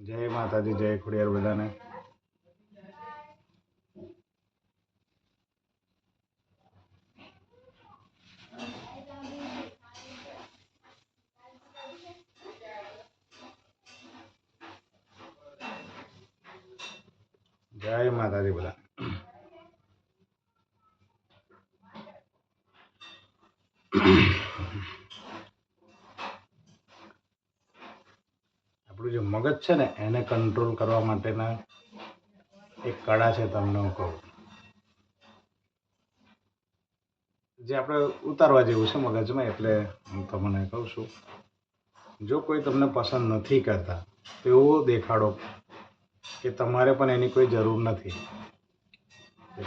જય માતાજી જય ખોડિયાર બધાને જય માતાજી બધા આપણું જે મગજ છે ને, એને કંટ્રોલ કરવા માટેના એક કળા છે તમને હું કહું. જે આપણે ઉતારવા જેવું છે મગજમાં, એટલે હું તમને કહું છું, જો કોઈ તમને પસંદ નથી કરતા, તો એવો દેખાડો કે તમારે પણ એની કોઈ જરૂર નથી.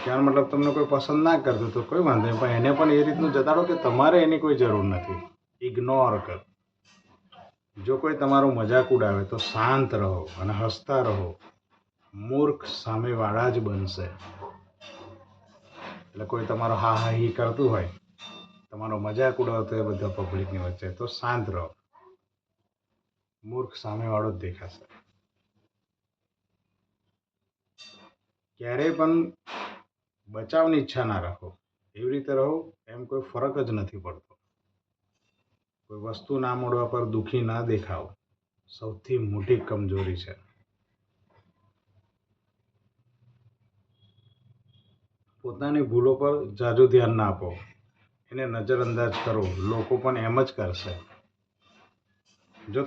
કહેવાનો મતલબ તમને કોઈ પસંદ ના કરતું, તો કોઈ વાંધો નહીં, પણ એને પણ એ રીતનું જતાડો કે તમારે એની કોઈ જરૂર નથી. ઇગ્નોર કર. જો કોઈ તમારો મજાક ઉડાવે તો શાંત રહો અને હસતા રહો. મૂર્ખ સામેવાળા જ બનશે. એટલે કોઈ તમારો હા હા હી કરતું હોય, તમારો મજાક ઉડાવતો હોય બધા પબ્લિકની વચ્ચે, તો શાંત રહો. મૂર્ખ સામેવાળો જ દેખાશે. ક્યારેય પણ બચાવની ઈચ્છા ના રાખો. એવી રીતે રહો, એમ કોઈ ફરક જ નથી પડતો. વસ્તુ ના મળવા પર દુઃખી ના દેખાવ સૌથી મોટી કમજોરી છે. પોતાની ભૂલો પર જાજુ ધ્યાન ના આપો. એને નજરઅંદાજ કરો. લોકો પણ એમ જ કરશે. જો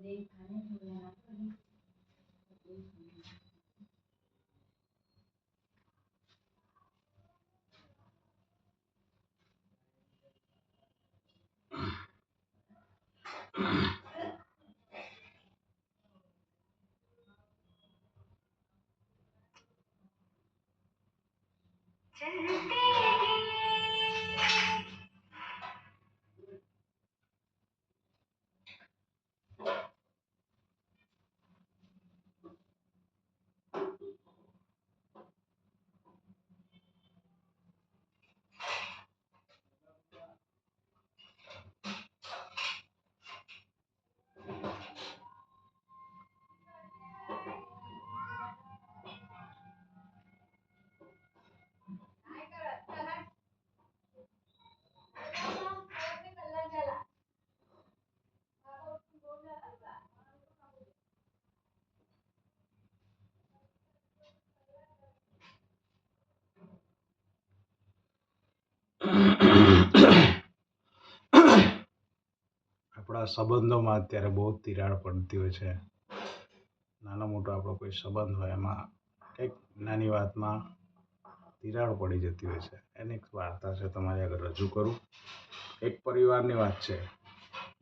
તો આપણા સંબંધોમાં અત્યારે બહુ તિરાડ પડતી હોય છે. નાનો મોટો આપણો કોઈ સંબંધ હોય, એમાં કંઈક નાની વાતમાં તિરાડ પડી જતી હોય છે. એની એક વાર્તા છે, તમારી આગળ રજૂ કરું. એક પરિવારની વાત છે.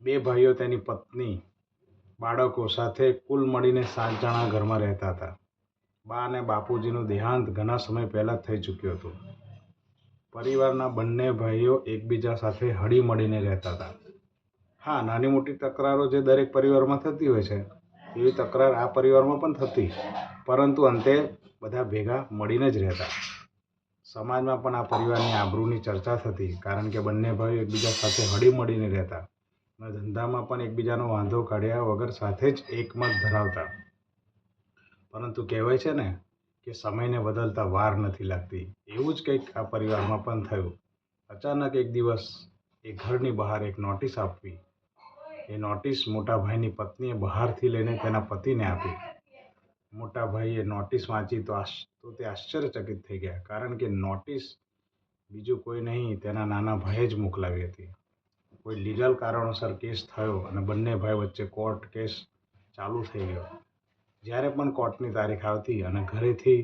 બે ભાઈઓ તેની પત્ની, બાળકો સાથે કુલ મળીને સાત જણા ઘરમાં રહેતા હતા. બા અને બાપુજીનું દેહાંત ઘણા સમય પહેલાં થઈ ચૂક્યું હતું. પરિવારના બંને ભાઈઓ એકબીજા સાથે હળી મળીને રહેતા હતા. હા, નાની મોટી તકરારો જે દરેક પરિવારમાં થતી હોય છે, એવી તકરાર આ પરિવારમાં પણ થતી પરંતુ અંતે બધા ભેગા મળીને જ રહેતા. સમાજમાં પણ આ પરિવારની આબરૂની ચર્ચા થતી, કારણ કે બંને ભાઈઓ એકબીજા સાથે હળી મળીને રહેતા. અને ધંધામાં પણ એકબીજાનો વાંધો કાઢ્યા વગર સાથે જ એકમત ધરાવતા. પરંતુ કહેવાય છે ને કે સમયને બદલતા વાર નથી લાગતી. એવું જ કંઈક આ પરિવારમાં પણ થયું. અચાનક એક દિવસ એ ઘરની બહાર એક નોટિસ આપવી. એ નોટિસ મોટાભાઈની પત્નીએ બહારથી લઈને તેના પતિને આપી. મોટાભાઈએ નોટિસ વાંચી તો આશ, તો તે આશ્ચર્યચકિત થઈ ગયા, કારણ કે નોટિસ બીજું કોઈ નહીં, તેના નાના ભાઈએ જ મોકલાવી હતી. કોઈ લીગલ કારણોસર કેસ થયો અને બંને ભાઈ વચ્ચે કોર્ટ કેસ ચાલુ થઈ ગયો. જ્યારે પણ કોર્ટની તારીખ આવતી અને ઘરેથી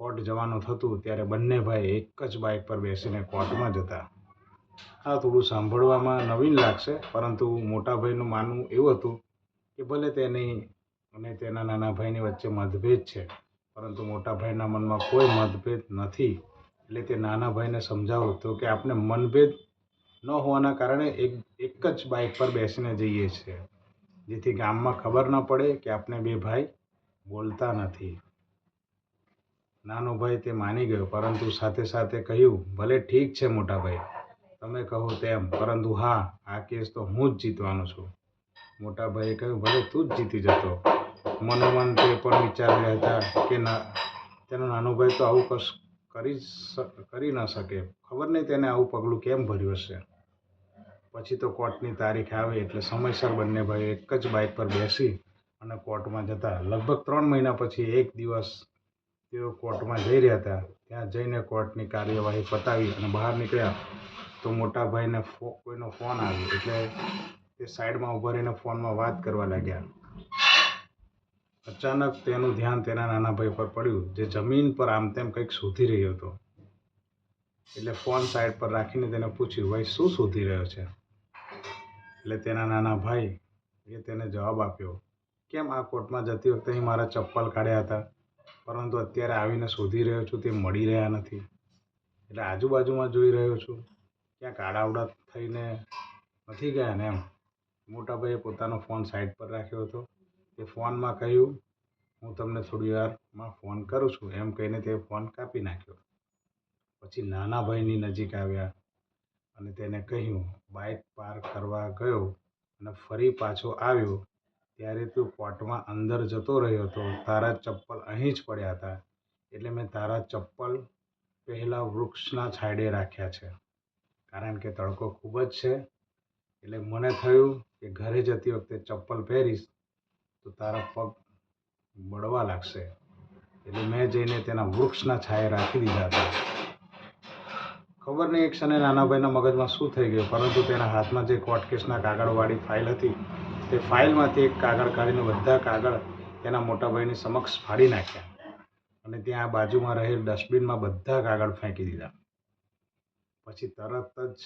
કોર્ટ જવાનું થતું, ત્યારે બંને ભાઈ એક જ બાઇક પર બેસીને કોર્ટમાં જતા. આ થોડું સાંભળવામાં નવીન લાગશે, પરંતુ મોટા ભાઈનું માનવું એવું હતું કે ભલે તેની અને તેના નાના ભાઈની વચ્ચે મતભેદ છે, પરંતુ મોટા ભાઈના મનમાં કોઈ મતભેદ નથી. એટલે તે નાના ભાઈને સમજાવો તો કે આપણે મનભેદ ન હોવાના કારણે એક એક જ બાઇક પર બેસીને જઈએ છીએ, જેથી ગામમાં ખબર ન પડે કે આપણે બે ભાઈ બોલતા નથી. નાનો ભાઈ તે માની ગયો, પરંતુ સાથે સાથે કહ્યું, ભલે ઠીક છે મોટા ભાઈ, તમે કહો તેમ, પરંતુ હા, આ કેસ તો હું જ જીતવાનો છું. મોટા ભાઈએ કહ્યું, ભલે તું જ જીતી જતો. મનોમન તે પણ વિચારી રહ્યા હતા કે ના, તેનો નાનો ભાઈ તો આવું કશ કરી કરી ન શકે. ખબર નહીં તેને આવું પગલું કેમ ભર્યું હશે. પછી તો કોર્ટની તારીખ આવે એટલે સમયસર બંને ભાઈ એક જ બાઇક પર બેસી અને કોર્ટમાં જતા. લગભગ ત્રણ મહિના પછી એક દિવસ તેઓ કોર્ટમાં જઈ રહ્યા હતા. ત્યાં જઈને કોર્ટની કાર્યવાહી પતાવી અને બહાર નીકળ્યા તો મોટા ભાઈને ફો, કોઈનો ફોન આવ્યો. એટલે તે સાઈડમાં ઊભા રહીને ફોનમાં વાત કરવા લાગ્યા. અચાનક તેનું ધ્યાન તેના નાના ભાઈ પર પડ્યું, જે જમીન પર આમ તેમ કંઈક શોધી રહ્યો હતો. એટલે ફોન સાઈડ પર રાખીને તેને પૂછ્યું, ભાઈ, શું શોધી રહ્યો છે? એટલે તેના નાના ભાઈ એ તેને જવાબ આપ્યો કેમ આ કોર્ટમાં જતી વખતે અહીં મારા ચપ્પલ કાઢ્યા હતા? પરંતુ અત્યારે આવીને શોધી રહ્યો છું, તે મળી રહ્યા નથી. એટલે આજુબાજુમાં જોઈ રહ્યો છું. ક્યાંક આડાવડા થઈને નથી ગયા ને એમ. મોટાભાઈએ પોતાનો ફોન સાઈડ પર રાખ્યો હતો. તે ફોનમાં કહ્યું, હું તમને થોડી વારમાં ફોન કરું છું. એમ કહીને તે ફોન કાપી નાખ્યો. પછી નાના ભાઈની નજીક આવ્યા અને તેને કહ્યું બાઇક પાર્ક કરવા ગયો અને ફરી પાછો આવ્યો ત્યારે તું કોર્ટમાં અંદર જતો રહ્યો હતો તારા ચપ્પલ અહીં જ પડ્યા હતા. એટલે મેં તારા ચપ્પલ પહેલાં વૃક્ષના છાંયડે રાખ્યા છે. કારણ કે તડકો ખૂબ જ છે. એટલે મને થયું કે ઘરે જતી વખતે ચપ્પલ પહેરીશ તો તારા પગ બળવા લાગશે. એટલે મેં જઈને તેના વૃક્ષના છાયે રાખી દીધા હતા. ખબર નહીં એક ક્ષણે નાના ભાઈના મગજમાં શું થઈ ગયું, પરંતુ તેના હાથમાં જે કોર્ટ કેસના કાગળવાળી ફાઇલ હતી તે ફાઇલમાંથી એક કાગળ કાઢીને બધા કાગળ તેના મોટા ભાઈની સમક્ષ ફાડી નાખ્યા. અને ત્યાં બાજુમાં રહેલ ડસ્ટબિનમાં બધા કાગળ ફેંકી દીધા. પછી તરત જ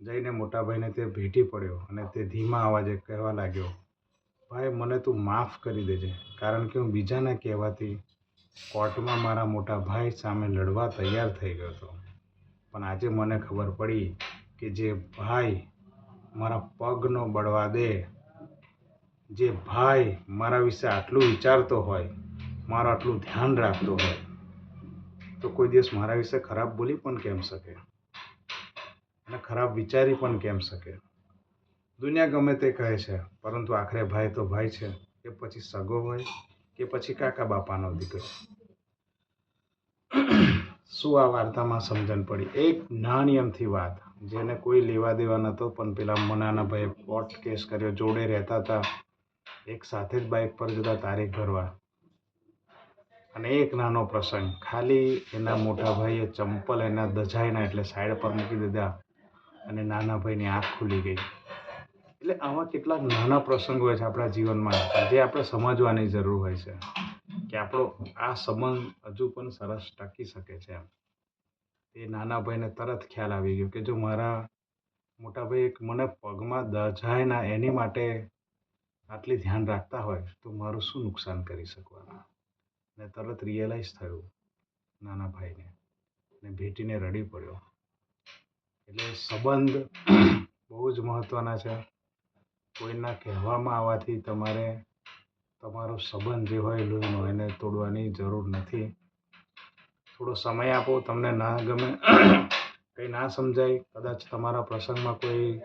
જઈને મોટાભાઈને તે ભેટી પડ્યો અને તે ધીમા અવાજે કહેવા લાગ્યો, ભાઈ, મને તું માફ કરી દેજે, કારણ કે હું બીજાના કહેવાથી કોર્ટમાં મારા મોટા ભાઈ સામે લડવા તૈયાર થઈ ગયો હતો. પણ આજે મને ખબર પડી કે જે ભાઈ મારા પગનો બળવા દે જે ભાઈ મારા વિશે આટલું વિચારતો હોય, મારું આટલું ધ્યાન રાખતો હોય, તો કોઈ દિવસ મારા વિશે ખરાબ બોલી પણ કેમ શકે? અને ખરાબ વિચારી પણ કેમ શકે? દુનિયા ગમે તે કહે છે, પરંતુ આખરે ભાઈ તો ભાઈ છે, કે પછી સગો હોય, કે પછી કાકા બાપાનો દીકરો. શું આ વાર્તામાં સમજણ પડી? એક નાણિયમથી વાત, જેને કોઈ લેવા દેવા નહોતો, પણ પેલા મનાના ભાઈએ કોર્ટ કેસ કર્યો, જોડે રહેતા હતા એક સાથે જ બાઇક પર જતા તારીખ ભરવા. અને એક નાનો પ્રસંગ. ખાલી એના મોટા ભાઈએ ચંપલ એના દજાયના એટલે સાઈડ પર મૂકી દીધા અને નાના ભાઈની આંખ ખુલી ગઈ. એટલે આવા કેટલાક નાના પ્રસંગો હોય છે આપણા જીવનમાં જે આપણે સમજવાની જરૂર હોય છે. કે આપણો આ સંબંધ હજુ પણ સરસ ટકી શકે છે એમ. એ નાના ભાઈને તરત ખ્યાલ આવી ગયો કે જો મારા મોટા ભાઈ એક મને પગમાં દજાયના એની માટે આટલી ધ્યાન રાખતા હોય તો મારું શું નુકસાન કરી શકવાના? ને તરત રિયલાઇઝ થયું નાના ભાઈને ને ભેટીને રડી પડ્યો. એટલે સંબંધ બહુ જ મહત્ત્વના છે. કોઈના કહેવામાં આવવાથી તમારે તમારો સંબંધ જે હોય લોહીનો એને તોડવાની જરૂર નથી. થોડો સમય આપો, તમને ના ગમે, કંઈ ના સમજાય, કદાચ તમારા પ્રસંગમાં કોઈ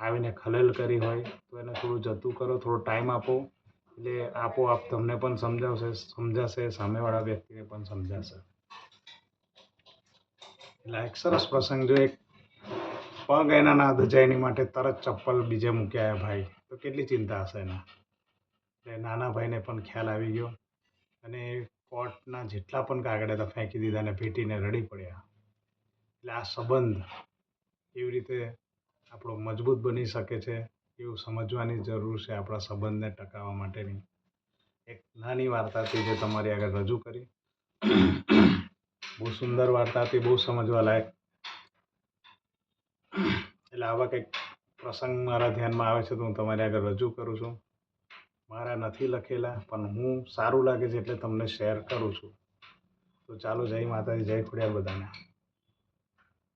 આવીને ખલેલ કરી હોય, તો એને થોડું જતું કરો, થોડો ટાઈમ આપો. એટલે આપોઆપ તમને પણ સમજાવશે, સમજાશે, સામેવાળા વ્યક્તિને પણ સમજાશે. એટલે એક સરસ પ્રસંગ જો એક પગ એના ના દજાય એની માટે તરત ચપ્પલ બીજે મૂક્યા ભાઈ. તો કેટલી ચિંતા હશે એના? એટલે નાના ભાઈને પણ ખ્યાલ આવી ગયો. અને કોર્ટના જેટલા પણ કાગળ હતા ફેંકી દીધા અને ભેટીને રડી પડ્યા. એટલે આ સંબંધ કેવી રીતે આપણો મજબૂત બની શકે છે એવું સમજવાની જરૂર છે આપણા સંબંધને ટકાવવા માટેની. એક નાની વાર્તા હતી જે તમારી આગળ રજૂ કરી. બહુ સુંદર વાર્તા હતી બહુ સમજવા લાયક. એટલે આવા કંઈક પ્રસંગ મારા ધ્યાનમાં આવે છે તો હું તમારી આગળ રજૂ કરું છું. મારા નથી લખેલા, પણ હું સારું લાગે છે એટલે તમને શેર કરું છું. તો ચાલો જય માતાજી, જય ખોડિયાર બધાને.